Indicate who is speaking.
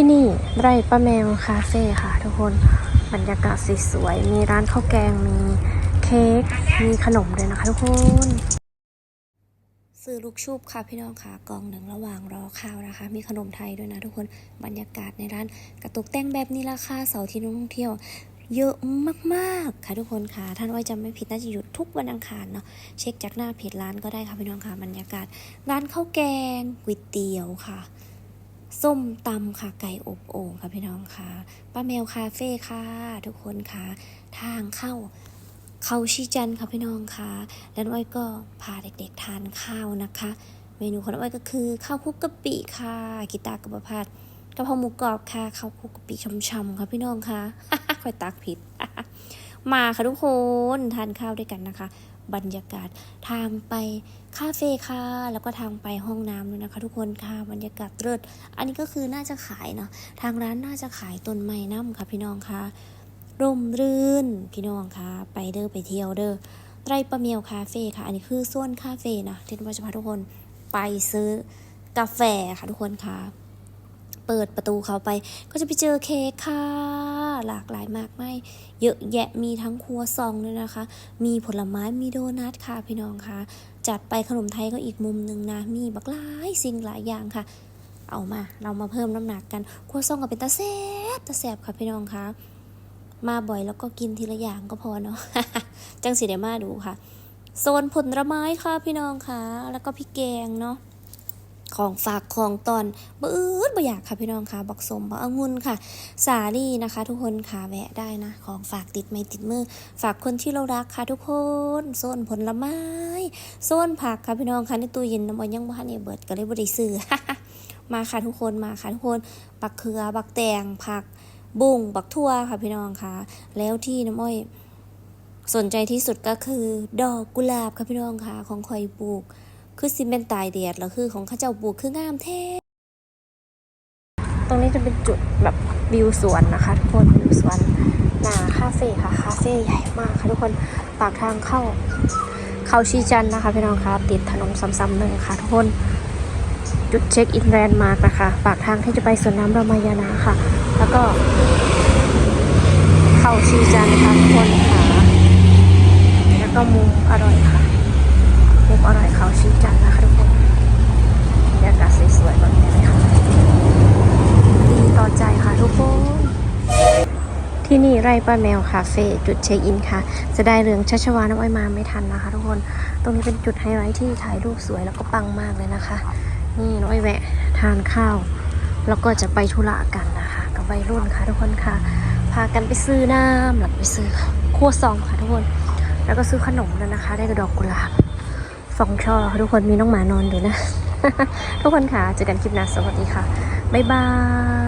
Speaker 1: ที่นี่ไร่ป้าแมวคาเฟ่ค่ะทุกคนบรรยากาศสวยๆมีร้านข้าวแกงมีเค้กมีขนมด้วยนะคะทุกคนซื้อลูกชุบค่ะพี่น้องค่ะกล่องหนึ่งระหว่างรอข้าวนะคะ มีขนมไทยด้วยนะทุกคนบรรยากาศในร้านกระตุกแต่งแบบนี้ราคาเสาร์ที่นักท่องเที่ยวเยอะมากๆ ค่ะทุกคนค่ะ ท่านว่าจำไม่ผิดน่าจะหยุดทุกวันอังคารเนาะเช็คจากหน้าเพจร้านก็ได้ค่ะพี่น้องค่ะบรรยากาศร้านข้าวแกงก๋วยเตี๋ยวค่ะ ส้มตำค่ะไก่อบโอ่งค่ะพี่น้องค่ะป้าแมวคาเฟ่ค่ะ ทุกคนค่ะ ทางเข้าเขาชีจันค่ะพี่น้องค่ะแล้วน้องอ้อยก็พาเด็กๆทานข้าวนะคะ เมนูของน้องอ้อยก็คือข้าวคุกกะปิค่ะกีตาร์กับประพาดกระเพราหมูกรอบค่ะข้าวคุกกะปิช่ำๆค่ะพี่น้องค่ะค่อยตักผิด มาค่ะทุกคนทานข้าวด้วยกันนะคะ บรรยากาศทางไปคาเฟ่ค่ะ แล้วก็ทางไปห้องน้ำด้วยนะคะ ทุกคนค่ะบรรยากาศเลิศอันนี้ก็คือน่าจะขายเนาะทางร้านน่าจะขายต้นไม้น้ำค่ะพี่น้องค่ะร่มรื่นพี่น้องค่ะไปเด้อไปเที่ยวเด้อไตรประเมียวคาเฟ่ค่ะ อันนี้คือส่วนคาเฟ่นะที่ว่าจะพาทุกคนไปซื้อกาแฟค่ะทุกคนค่ะ เปิดประตูเข้าไปก็จะไปเจอเค้กค่ะ หลากหลายมากไม่เยอะแยะมีทั้งครัวซองด้วยนะคะ มีผลไม้มีโดนัทค่ะพี่น้องค่ะจัดไปขนมไทยก็อีกมุมหนึ่งนะมีบักหลายสิ่งหลายอย่างค่ะ เอามาเรามาเพิ่มน้ำหนักกันครัวซองก็เป็นตาแซบตาแซบค่ะพี่น้องค่ะมาบ่อยแล้วก็กินทีละอย่างก็พอเนาะจังสีเดมาดูค่ะโซนผลไม้ค่ะพี่น้องค่ะ แล้วก็พี่แกงเนาะ ของฝากของตอนบื้อบ่อยากค่ะพี่น้องค่ะบักสมบักองุ่นค่ะ สาลี่นะคะ ทุกคนค่ะแวะได้นะ ของฝากติดไม่ติดมือ ฝากคนที่เรารักค่ะทุกคนโซนผลไม้โซนผักค่ะพี่น้องค่ะในตู้เย็นน้ำมันยังบ้านเนี่ยเบิดก็เลยบริซื้อมาค่ะทุกคนมาค่ะทุกคนบักเขือบักแตงผักบุ้งบักทั่วค่ะพี่น้องค่ะ แล้วที่น้ำอ้อยสนใจที่สุดก็คือ ดอกกุหลาบค่ะพี่น้องค่ะ ของคอยปลูก คือซิเมนตายแดดแล้วคือของข้าเจ้าปลูกคืองามแท้ตรงนี้จะเป็นจุดแบบวิวสวนนะคะทุกคนวิวสวนหนาคาเฟ่ค่ะคาเฟ่ใหญ่มากค่ะทุกคนปากทางเข้า เขาชีจันนะคะพี่น้องคะติดถนนซ้ำๆหนึ่งค่ะทุกคนจุดเช็คอินแลนด์มาร์กนะคะปากทางที่จะไปสวนน้ำรามายานาค่ะ แล้วก็เข้าชีจันค่ะทุกคนค่ะแล้วก็มุมอร่อยค่ะมุมอร่อยเขาชีจันทร์นะคะทุกคนบรรยากาศสวยๆแบบนี้เลยค่ะ ดีต่อใจค่ะทุกคน ที่นี่ ไร่ป้าแมวคาเฟ่จุดเช็คอินค่ะ จะได้เรืองชัชวาน้ำอ้อยมาไม่ทันนะคะ ทุกคน ตรงนี้เป็นจุดไฮไลท์ที่ถ่ายรูปสวยแล้วก็ปังมากเลยนะคะ นี่น้อยแวะทานข้าว แล้วก็จะไปธุระกันนะคะ กับวัยรุ่นค่ะทุกคนค่ะ พากันไปซื้อน้ำหลังไปซื้อครัวซองค่ะทุกคน แล้วก็ซื้อขนมแล้วนะคะ ได้กระดอกกุหลาบสองช่อค่ะทุกคนมีน้องหมานอนอยู่นะ ทุกคนค่ะเจอกันคลิปหน้าสวัสดีค่ะบ๊ายบาย